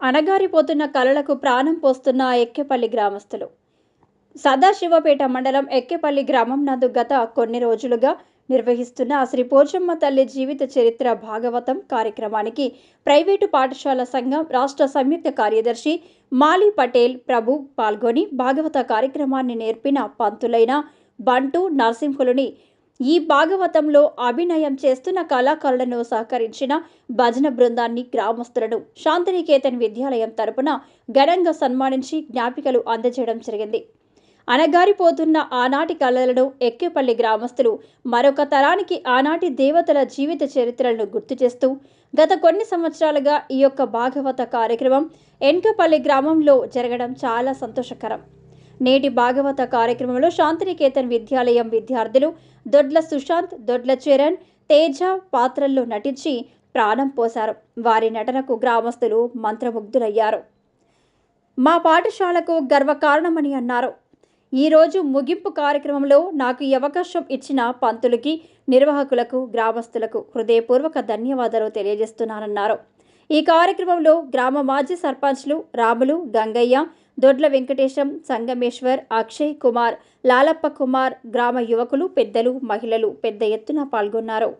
అణగారిపోతున్న కలలకు ప్రాణం పోస్తున్న ఎక్కేపల్లి గ్రామస్తులు. సదాశివపేట మండలం ఎక్కేపల్లి గ్రామం నందు గత కొన్ని రోజులుగా నిర్వహిస్తున్న శ్రీ పోచమ్మ తల్లి జీవిత చరిత్ర భాగవతం కార్యక్రమానికి ప్రైవేటు పాఠశాల సంఘం రాష్ట్ర సంయుక్త కార్యదర్శి మాలి పటేల్ ప్రభు పాల్గొని భాగవత కార్యక్రమాన్ని నేర్పిన పంతులైన బంటు నరసింహులుని ఈ భాగవతంలో అభినయం చేస్తున్న కళాకారులను సహకరించిన భజన బృందాన్ని గ్రామస్తులను శాంతినికేతన్ విద్యాలయం తరపున ఘనంగా సన్మానించి జ్ఞాపికలు అందజేయడం జరిగింది. అనగారిపోతున్న ఆనాటి కళలను ఎక్కేపల్లి గ్రామస్తులు మరొక తరానికి ఆనాటి దేవతల జీవిత చరిత్రలను గుర్తు చేస్తూ గత కొన్ని సంవత్సరాలుగా ఈ యొక్క భాగవత కార్యక్రమం ఎన్కపల్లి గ్రామంలో జరగడం చాలా సంతోషకరం. నేటి భాగవత కార్యక్రమంలో శాంతినికేతన్ విద్యాలయం విద్యార్థులు దొడ్ల సుశాంత్ దొడ్ల చరణ్ తేజ పాత్రల్లో నటించి ప్రాణం పోశారు. వారి నటనకు గ్రామస్తులు మంత్రముగ్ధులయ్యారు. మా పాఠశాలకు గర్వకారణమని అన్నారు. ఈరోజు ముగింపు కార్యక్రమంలో నాకు ఈ అవకాశం ఇచ్చిన పంతులకి నిర్వాహకులకు గ్రామస్తులకు హృదయపూర్వక ధన్యవాదాలు తెలియజేస్తున్నానన్నారు. ఈ కార్యక్రమంలో గ్రామ మాజీ సర్పంచ్లు రాములు గంగయ్య దొడ్ల వెంకటేశం సంగమేశ్వర్ అక్షయ్ కుమార్ లాలప్ప కుమార్ గ్రామ యువకులు పెద్దలు మహిళలు పెద్ద ఎత్తున పాల్గొన్నారు.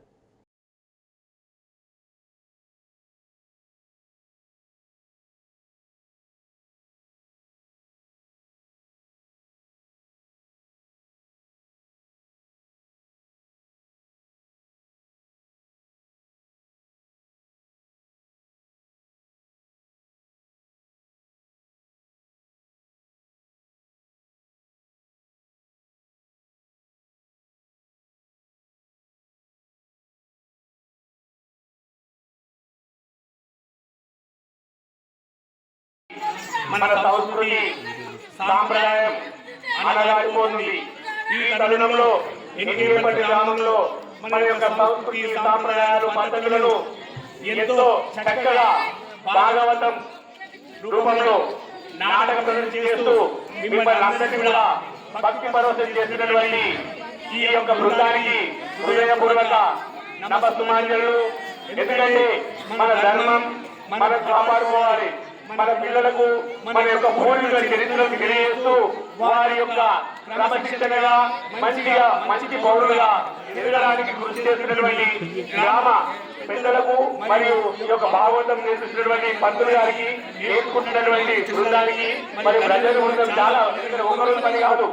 మన సంస్కృతి సాంప్రదాయం అనగారిపోతుంది ఈ తరుణంలో ఎన్నికపల్లి గ్రామంలో మన యొక్క సంస్కృతి సాంప్రదాయాలు పద్ధతులను ఎంతో చక్కగా భాగవతం రూపంలో నాటక ప్రదర్శన చేస్తూ మిమ్మల్ని అందరికీ కూడా భక్తి పరవశం చేసినటువంటి ఈ యొక్క బృందానికి హృదయపూర్వక నమస్సుమాంజలు. ఎందుకంటే మన ధర్మం మనం కాపాడుకోవాలి. మన పిల్లలకు మన యొక్క పూర్వీకుల చరిత్రను తెలియజేస్తూ వారి యొక్క క్రమశిక్షణగా మంచిగా మంచి పౌరులుగా ఎదగడానికి కృషి చేస్తున్నటువంటి గ్రామ పెద్దలకు మరియు ఈ యొక్క భాగవతం నేర్పిస్తున్నటువంటి పంతులు గారికి నేర్చుకుంటున్నటువంటి బృందానికి మరియు ప్రజల బృందం చాలా ఒకరోజు పని కాదు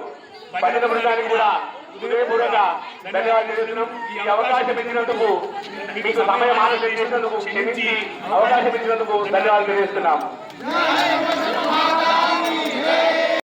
భజన బృందానికి కూడా హృదయపూర్వక ధన్యవాదాలు తెలుస్తున్నాం ఈ అవకాశం ఇచ్చినందుకు మీకు సమయం ఆలోచన చేసినందుకు క్షమించి అవకాశం ఇచ్చినందుకు ధన్యవాదాలు తెలియజేస్తున్నాం. NÃO! Mata